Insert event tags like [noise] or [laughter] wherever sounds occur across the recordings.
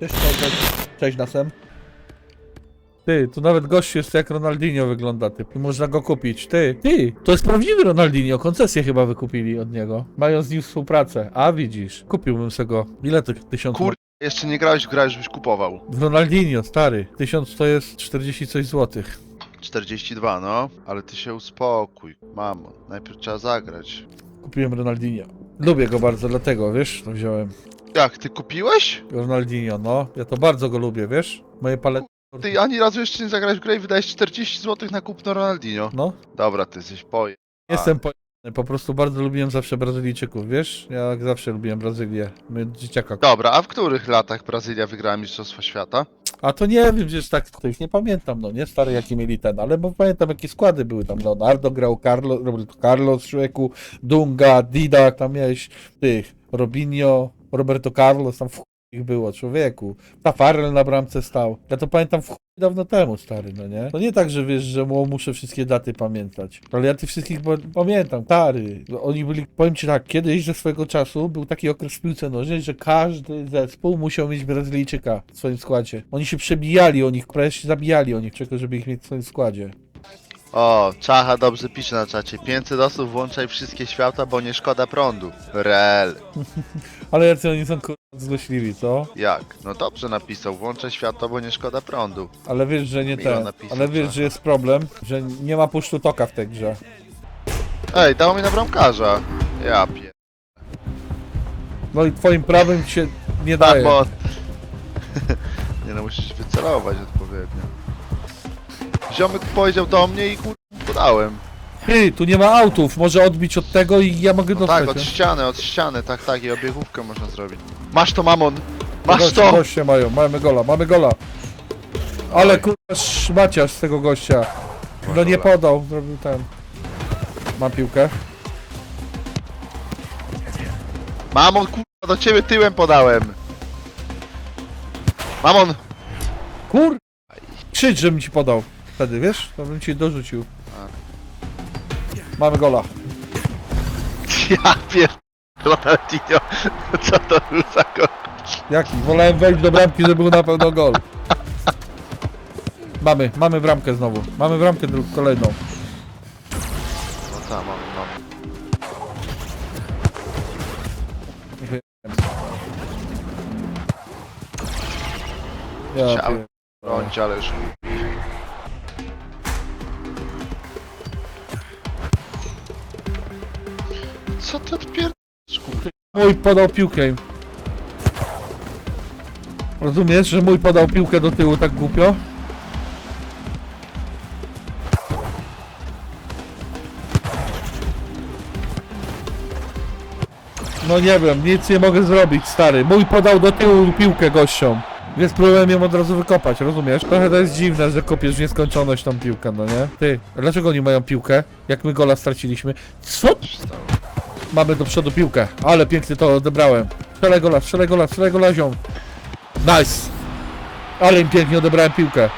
Cześć, cześć, cześć nasem. Ty, tu nawet gość jest jak Ronaldinho wygląda, ty. I można go kupić. Ty, ty, to jest prawdziwy Ronaldinho, koncesję chyba wykupili od niego. Mają z nim współpracę. A widzisz, kupiłbym se go. Ile tych tysiąc? Kur... Jeszcze nie grałeś w grę, żebyś kupował. Ronaldinho, stary. Tysiąc to jest 40 coś złotych. 42, no. Ale ty się uspokój, mamo. Najpierw trzeba zagrać. Kupiłem Ronaldinho. Lubię go bardzo, dlatego, wiesz, to wziąłem. Jak, ty kupiłeś? Ronaldinho, no. Ja to bardzo go lubię, wiesz? Moje palety. Ty ani razu jeszcze nie zagrałeś w grę i wydajesz 40 zł na kupno Ronaldinho. No. Dobra, ty jesteś poje. Jestem po... Po prostu bardzo lubiłem zawsze Brazylijczyków, wiesz? Ja jak zawsze lubiłem Brazylię. My dzieciaka. Dobra, a w których latach Brazylia wygrała Mistrzostwa Świata? A to nie wiem, gdzieś tak, to ich nie pamiętam, no nie stary jaki mieli ten, ale bo pamiętam jakie składy były tam. Leonardo grał, Carlos, Roberto Carlos, człowieku, Dunga, Dida, tam miałeś tych, Robinho, Roberto Carlos, tam w ich było, człowieku. Tafarel na bramce stał. Ja to pamiętam w dawno temu, stary, no nie? To nie tak, że wiesz, że mu- muszę wszystkie daty pamiętać. Ale ja tych wszystkich pa- pamiętam, stary. Oni byli, powiem ci tak, kiedyś ze swojego czasu był taki okres w piłce nożnej, że każdy zespół musiał mieć Brazylijczyka w swoim składzie. Oni się przebijali o nich, prawie się zabijali o nich, czego, żeby ich mieć w swoim składzie. O, Czacha dobrze pisze na czacie. 500 osób włączaj wszystkie świata, bo nie szkoda prądu. Rel. [laughs] Ale jacy oni są kurwa złośliwi, co? Jak? No dobrze napisał, włączaj światło, bo nie szkoda prądu. Ale wiesz, że nie Miło ten. napisał, Ale wiesz, tak. że jest problem, że nie ma puszczu toka w tej grze. Ej, dało mi na bramkarza. Ja pier... No i twoim prawem się nie daje. bo... [laughs] nie no, musisz wycelować odpowiednio. Ziomek powiedział do mnie i kur... podałem. Ty, tu nie ma autów, może odbić od tego i ja mogę No dostać. tak, od nie? ściany, od ściany, tak, tak, i obiegówkę można zrobić. Masz to, mamon! Masz to! Goście mają, mamy gola, mamy gola. Ale kurwa szmaciarz z tego gościa. No nie gola. podał, zrobił ten. Mam piłkę. Mamon, kurwa, do ciebie tyłem podałem! Mamon! Kur... Krzycz, żebym ci podał. Wtedy, wiesz? To bym ci dorzucił. Mamy gola. [laughs] Ja pier... Ronaldinho, co to był za go? Jaki? Wolałem wejść do bramki, żeby był na pewno gol. Mamy, mamy bramkę znowu. Mamy bramkę drugą, kolejną. No co, mam, mam. Ja Chciałem. pier... Bronić, ale już... Co ty odpier... Mój podał piłkę. Rozumiesz, że mój podał piłkę do tyłu tak głupio? No nie wiem, nic nie mogę zrobić, stary. Mój podał do tyłu piłkę gościom. Więc próbowałem ją od razu wykopać, rozumiesz? Trochę to jest dziwne, że kopiesz w nieskończoność tą piłkę, no nie? Ty, dlaczego oni mają piłkę? Jak my gola straciliśmy? Co Mamy do przodu piłkę, ale pięknie to odebrałem. Strzelaj gola, strzelaj gola, strzelaj gola ziom. Nice! Ale im pięknie odebrałem piłkę.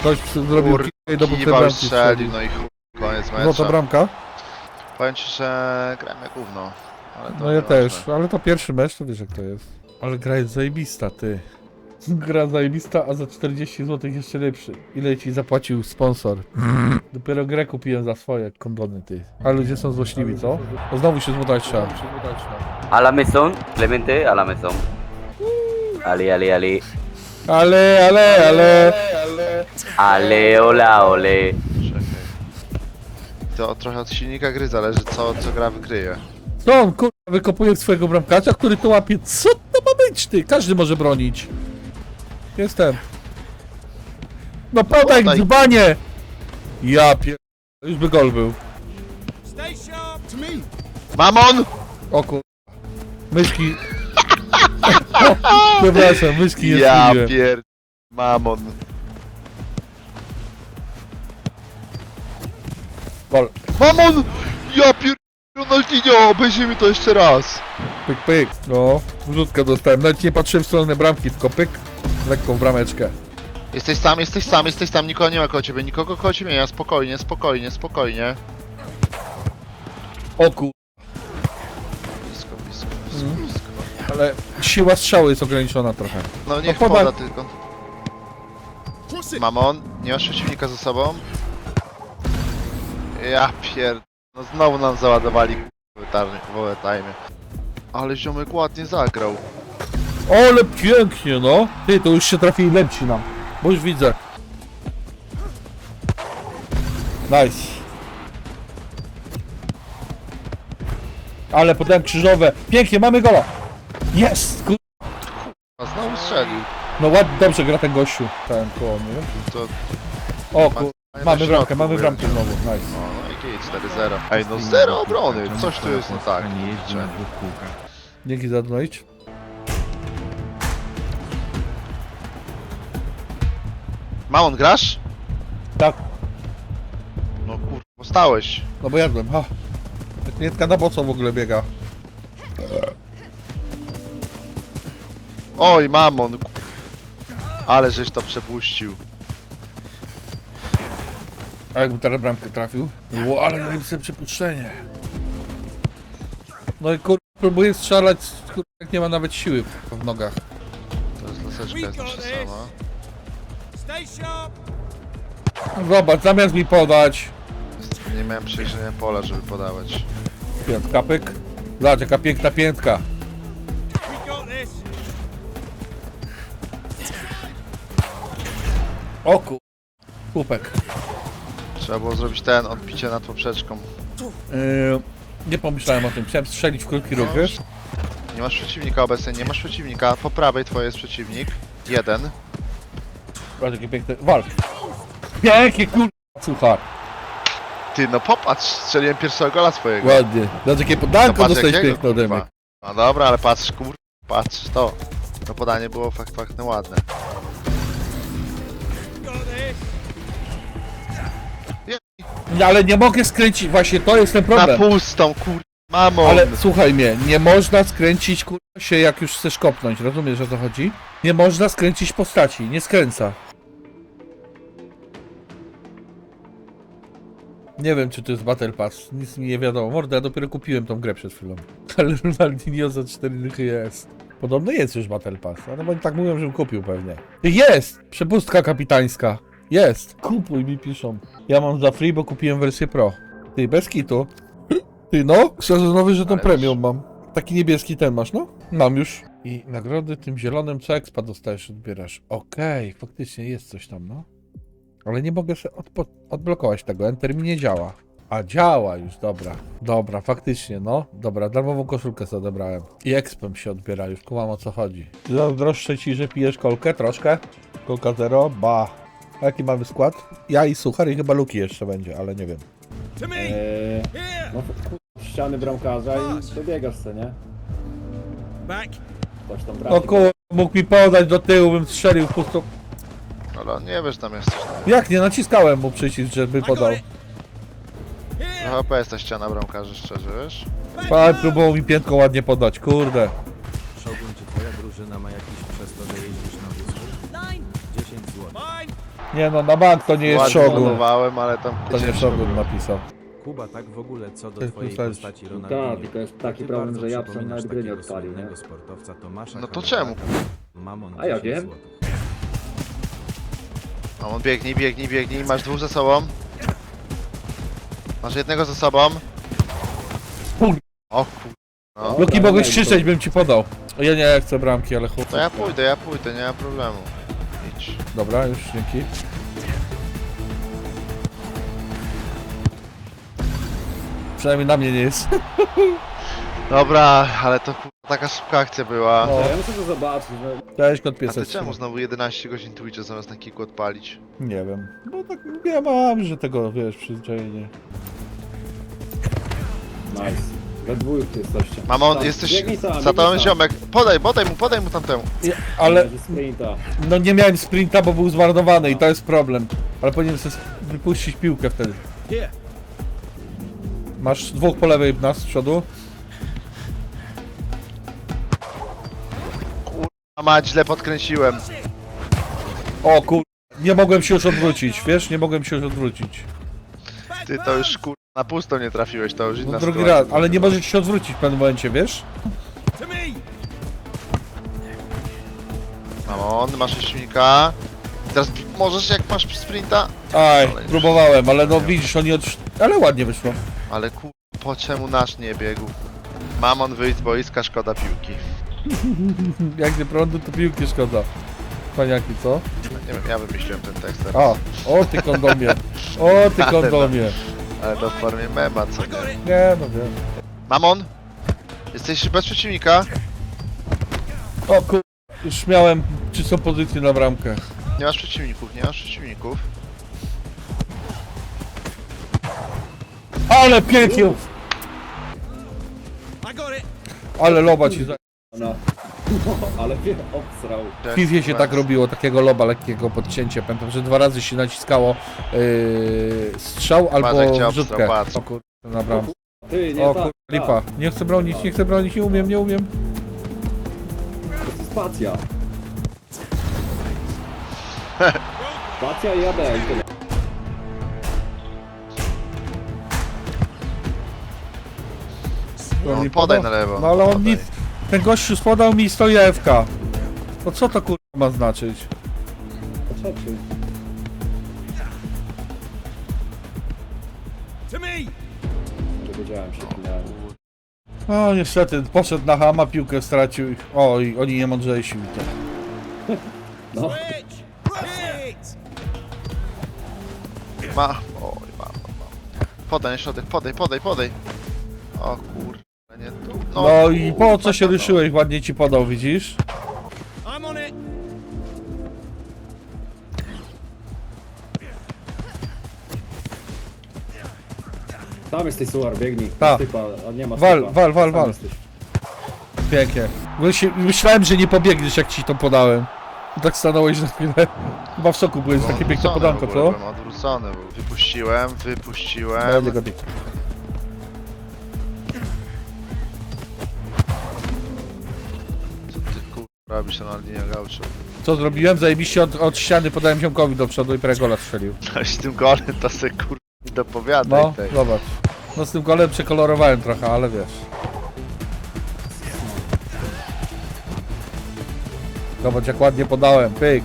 Ktoś zrobił piłkę i do bramki strzelił, strzelił. no i chuj, koniec Złota meczu. bramka? Powiem ci, że grałem jak gówno. Ale to No ja nieważne. też, ale to pierwszy mecz, to wiesz jak to jest. Ale gra jest zajebista, ty. Gra zajebista, a za 40 zł jeszcze lepszy. Ile ci zapłacił sponsor? Dopiero grę kupiłem za swoje kondony, ty. Ale ludzie są złośliwi, co? O, znowu się zmutać trzeba. A la maison, Clemente, a la maison. Ali, ali, ali. Ale, ale, ale... Ale, ola, ole. To trochę od silnika gry zależy, co, co gra wykryje. Co on kurwa wykopuje swojego bramkarza, który to łapie? Co to ma być ty? Każdy może bronić. Jestem. No podaj, Podaj. dzbanie! Ja pier... Już by gol był. Mamon! O kur... Myszki... [laughs] Przepraszam, myszki nie Ja pier... Mamon. Gol. Mamon! Ja pier... Ronaldinho, obejrzyjmy to jeszcze raz. Pyk, pyk. No, wrzutka dostałem. Nawet nie patrzyłem w stronę bramki, tylko pyk. Lekką brameczkę. Jesteś sam, jesteś sam, jesteś sam, nikogo nie ma koło ciebie, nikogo koło ciebie ma, spokojnie, spokojnie, spokojnie. O kur... Blisko, blisko, blisko, Mhm. blisko. Ale siła strzału jest ograniczona trochę. No niech No podaj. poda tylko. Mamon, nie masz przeciwnika ze sobą? Ja pier... No znowu nam załadowali w overtime. Ale ziomek ładnie zagrał. Ale pięknie, no. Ty, to już się trafili lepsi nam. Bo już widzę. Nice. Ale potem krzyżowe. Pięknie, mamy gola. Jest! Kur... A znowu strzelił. No ładnie, dobrze gra ten gościu. Ten koło, nie wiem. To... O, ku... na mamy bramkę, mamy bramkę znowu. Nice. No, no i git, 4-0. Ej, no zero obrony, coś tu jest nie tak. Nie jeździ na dwóch kółkach. Dzięki za donate. Mamon, grasz? Tak. No kur... Postałeś. No bo jadłem, ha. Ta Klientka na boco w ogóle biega. Oj, mamon. ku- Ale żeś to przepuścił. A jakby teraz bramkę trafił? Ło, ale sobie przypuszczenie. No i kur... próbuję strzelać, kur... jak nie ma nawet siły w, w nogach. To jest laseczka, jest nasza sama. Zobacz, zamiast mi podać. Nie miałem przejrzenia pola, żeby podawać. Piątka pyk. Zobacz, jaka piękna piętka. We got this. O ku... Kupek. Trzeba było zrobić ten, odbicie nad poprzeczką. Yy, nie pomyślałem o tym, chciałem strzelić w krótki róg, wiesz? Nie masz przeciwnika obecnie, nie masz przeciwnika. Po prawej twoje jest przeciwnik. Jeden. Zobacz, jakie piękne... Walcz. Pięknie, kur... Suchar. Ty, no popatrz, strzeliłem pierwszego gola swojego. Ładnie. Zobacz, jakie podanko Zobacz, dostałeś piękne ode mnie. kurwa. No dobra, ale patrz, kur... Patrz to. To podanie było fakt faktem ładne. Ale nie mogę skręcić, właśnie to jest ten Na problem. pustą, kur... Mamon! Ale słuchaj mnie, nie można skręcić kurwa się jak już chcesz kopnąć, rozumiesz o co chodzi? Nie można skręcić postaci, nie skręca. Nie wiem czy to jest Battle Pass, nic mi nie wiadomo. Morda, ja dopiero kupiłem tą grę przed chwilą. [laughs] Ale Ronaldinho za 4 dychy jest. Podobno jest już Battle Pass, ale oni tak mówią, żebym kupił pewnie. Jest! Przepustka kapitańska. Jest! Kupuj mi piszą. Ja mam za free, bo kupiłem wersję Pro. Ty, bez kitu. Ty no, sezonowy żeton Ale premium mam. Taki niebieski ten masz, no? Mam już. I nagrody tym zielonym co expa dostajesz, odbierasz. Okej, faktycznie jest coś tam, no. Ale nie mogę sobie odpo- odblokować tego, Enter mi nie działa. A działa już, dobra. Dobra, faktycznie, no. Dobra, darmową koszulkę sobie odebrałem. I expem się odbiera, już kumam o co chodzi. Zazdroszczę ci, że pijesz kolkę troszkę. Kolka zero, ba. A jaki mamy skład? Ja i suchar i chyba Luki jeszcze będzie, ale nie wiem. Eee, no ściany bramkarza i dobiegasz se, nie? Back. Ktoś tam No trafi. kur... mógł mi podać do tyłu, bym strzelił w pustą... Ale on nie wiesz, tam jesteś. Jak nie, naciskałem mu przycisk, żeby podał. No chyba jest ta ściana bramkarzy, szczerze, wiesz? Ale próbował mi piętką ładnie podać, kurde. Shogun, czy twoja drużyna ma jakiś przez to, że jeździsz na wózku? Nine. 10 zł. Nie no, na bank to nie jest Ładnie Shogun. planowałem, ale tam... To nie było. napisał. Kuba, tak w ogóle co do Ty twojej dostałeś- postaci Tak, Ronaldinho. tylko jest taki Ty problem, bardzo że ja przypominasz nawet gry nie takiego odpalił, nie? słynnego sportowca Tomasza No to Hamiltona. czemu? Mamon A ja 10 wiem. złotych. A on biegnij, biegnij, biegnij, masz dwóch ze sobą. Masz jednego ze sobą. Kur- O kur... No. Luki mogłeś krzyczeć, bym ci podał. Ja nie chcę bramki, ale chłop. To ja pójdę, ja pójdę, nie ma problemu. Idź. Dobra, już dzięki. Przynajmniej na mnie nie jest. [laughs] Dobra, ale to taka szybka akcja była. No. Ja muszę to zobaczyć, no. Cześć, kot A ty czemu znowu 11 godzin Twitcha zamiast na kiku odpalić? Nie wiem. No tak ja mam, że tego, wiesz, przyzwyczajenie. Nice. We dwóch jesteście. Mamon, Tam, jesteś biegnij sam, za biegnij sam. ziomek. Podaj, podaj mu, podaj mu tamtemu. Ja, ale Będzie Sprinta. no nie miałem sprinta, bo był zmarnowany i to jest problem. Ale powinienem sobie wypuścić piłkę wtedy. Masz dwóch po lewej nas z przodu. A mać, źle podkręciłem. O kur... Nie mogłem się już odwrócić, wiesz? Nie mogłem się już odwrócić. Ty to już kur... na pusto nie trafiłeś, to już inna No drugi sytuacja. raz, ale nie możesz się odwrócić w pewnym momencie, wiesz? To me. Mamon, masz silnika. Teraz możesz jak masz sprinta? Aj, próbowałem, ale no widzisz, oni od... Ale ładnie wyszło. Ale ku... po czemu nasz nie biegł? Mamon wyjść z boiska, szkoda piłki. [laughs] Jak nie prądu, to piłki szkoda. Paniaki, co? Nie wiem, ja wymyśliłem ten tekst teraz. A, o ty kondomie. O ty [laughs] kondomie. Ale to w formie mema, co nie? Nie, no wiem. Mamon! Jesteś bez przeciwnika? O kur... Już miałem czystą pozycję na bramkę. Nie masz przeciwników, nie masz przeciwników. Ale pięknie! Ale loba ci za... No. [laughs] Ale wie, obsrał. W FIFA się tak robiło, takiego loba lekkiego podcięcie. Pamiętam, że dwa razy się naciskało yy, strzał albo wrzutkę. patrz. O kur... na bramkę. Ty, nie O tak. kur... lipa. Nie chcę bronić, nie chcę bronić, nie umiem, nie umiem. To jest spacja. [laughs] Spacja i jadę tyle. No, mi podaj na lewo. No ale on podaj. nic... Ten gościu spodał mi 100 AFK. To co to kur... ma znaczyć? Poczekaj. To me. Dowiedziałem się, finalnie. O niestety, poszedł na hama, piłkę stracił. O, i oni nie mądrzejsi. [laughs] No, Switch. Hit. Ma. Oj, mam, mam. Podaj na środek, podaj, podaj, podaj. O kur... nie. No i po co się no. ruszyłeś? Ładnie ci podał, widzisz? I'm on it. tam jesteś suar, biegnij. Ta. Typa, a nie ma Wal, typa. wal, wal, Tam wal. jesteś. Pięknie. Myśl- Myślałem, że nie pobiegniesz jak ci to podałem. Tak stanąłeś na chwilę. Chyba w szoku byłeś, takie piękne Odwrócony podanko, w ogóle co? byłem, Odwrócony był. Wypuściłem, wypuściłem. Będę go bić. Kur... robisz na linię gauczu? Co zrobiłem? Zajebiście od, od ściany podałem ziomkowi do przodu i pregola strzelił. No i z tym golem to se kur... nie dopowiadaj No, tej. zobacz. No z tym golem przekolorowałem trochę, ale wiesz. Zobacz jak ładnie podałem, pyk.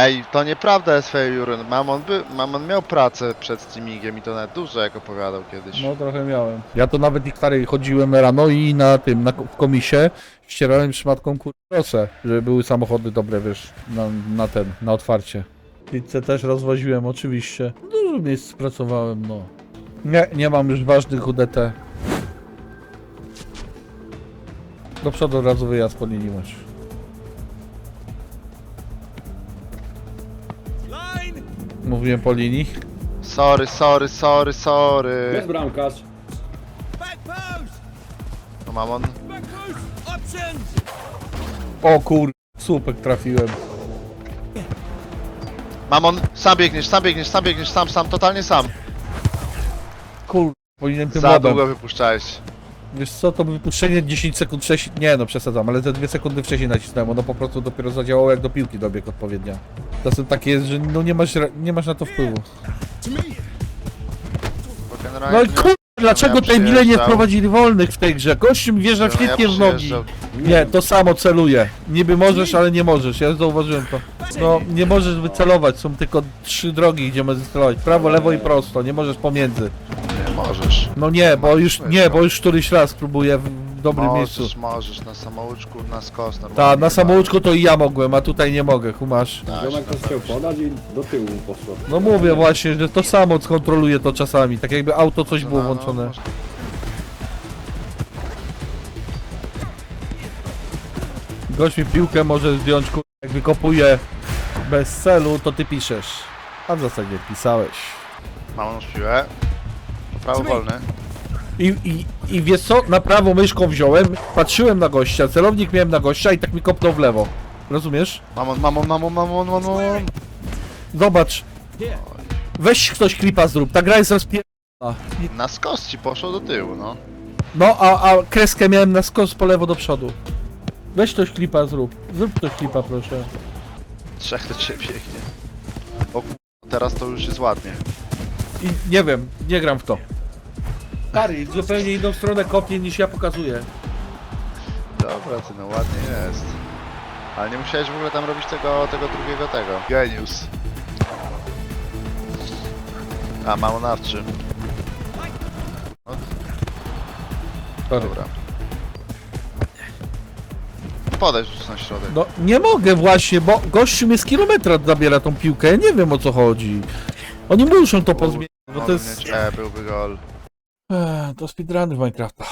Ej, to nieprawda jest Fejo Juryn. Mamon, by... Mamon miał pracę przed streamingiem i to nawet dużo, jak opowiadał kiedyś. No trochę miałem. Ja to nawet i stary chodziłem rano i na tym, na, w komisie ścierałem szmatką kurosę, żeby były samochody dobre, wiesz, na, na ten, na otwarcie. Pizzę też rozwoziłem, oczywiście. Dużo miejsc pracowałem, no. Nie, nie mam już ważnych UDT. Do przodu od razu wyjazd po linii. Mówiłem po linii. Sorry, sorry, sorry, sorry. Jest bramkarz. Back post. No Mamon, Back post. Options. O kur... Słupek trafiłem. Mamon, sam biegniesz, sam biegniesz, sam biegniesz, sam, sam, totalnie sam. Kur... Powinienem tym Za lobem. długo wypuszczałeś. Wiesz co, to wypuszczenie 10 sekund wcześniej, nie no przesadzam, ale te 2 sekundy wcześniej nacisnąłem, ono po prostu dopiero zadziałało jak do piłki dobiegł odpowiednio. Czasem takie jest, że no nie masz, nie masz na to wpływu. Bo generalnie No i kur... dlaczego ja tej mile nie przyjeżdżał. wprowadzili wolnych w tej grze? Gościu mi wjeżdża ja świetnie w nogi. przyjeżdżał- Nie, to samo celuje. Niby możesz, ale nie możesz, ja zauważyłem to. No, nie możesz wycelować, są tylko trzy drogi, gdzie możesz celować. Prawo, lewo i prosto, nie możesz pomiędzy. Nie możesz. No nie, bo już, nie, bo już któryś raz próbuję w dobrym miejscu. Możesz, możesz, na samouczku, na skos, normalnie. Tak, na samouczku to i ja mogłem, a tutaj nie mogę, kumasz. Tak, Ziomek się też chciał podać i do tyłu mu poszło. No mówię właśnie, że to samo skontroluje to czasami, tak jakby auto coś było No, no, włączone. może- Gość mi piłkę może zdjąć, kur... jak wykopuje bez celu, to ty piszesz. A w zasadzie pisałeś. Mam już piłę. Prawo wolny. I, i, I wiesz co, na prawo myszką wziąłem, patrzyłem na gościa, celownik miałem na gościa i tak mi kopnął w lewo. Rozumiesz? Mamon, mamon, mamon, mamon, mamon. Zobacz. Weź ktoś klipa zrób, ta gra jest rozpier... Na skos ci poszło do tyłu, no. No, a, a kreskę miałem na skos po lewo do przodu. Weź ktoś klipa zrób. Zrób ktoś klipa, proszę. Trzech do ciebie biegnie. O teraz to już jest ładnie. I nie wiem, nie gram w to. Stary, zupełnie inną stronę kopnie niż ja pokazuję. Dobra, ty no ładnie jest. Ale nie musiałeś w ogóle tam robić tego, tego drugiego tego. Genius. A, mało. No, Sorry. dobra. Podaj rzuć na środek. No nie mogę właśnie, bo gościu mnie z kilometra zabiera tą piłkę, ja nie wiem o co chodzi. Oni muszą to pozmieniać, bo to Mogę jest... E, byłby gol. To speedruny w Minecrafta.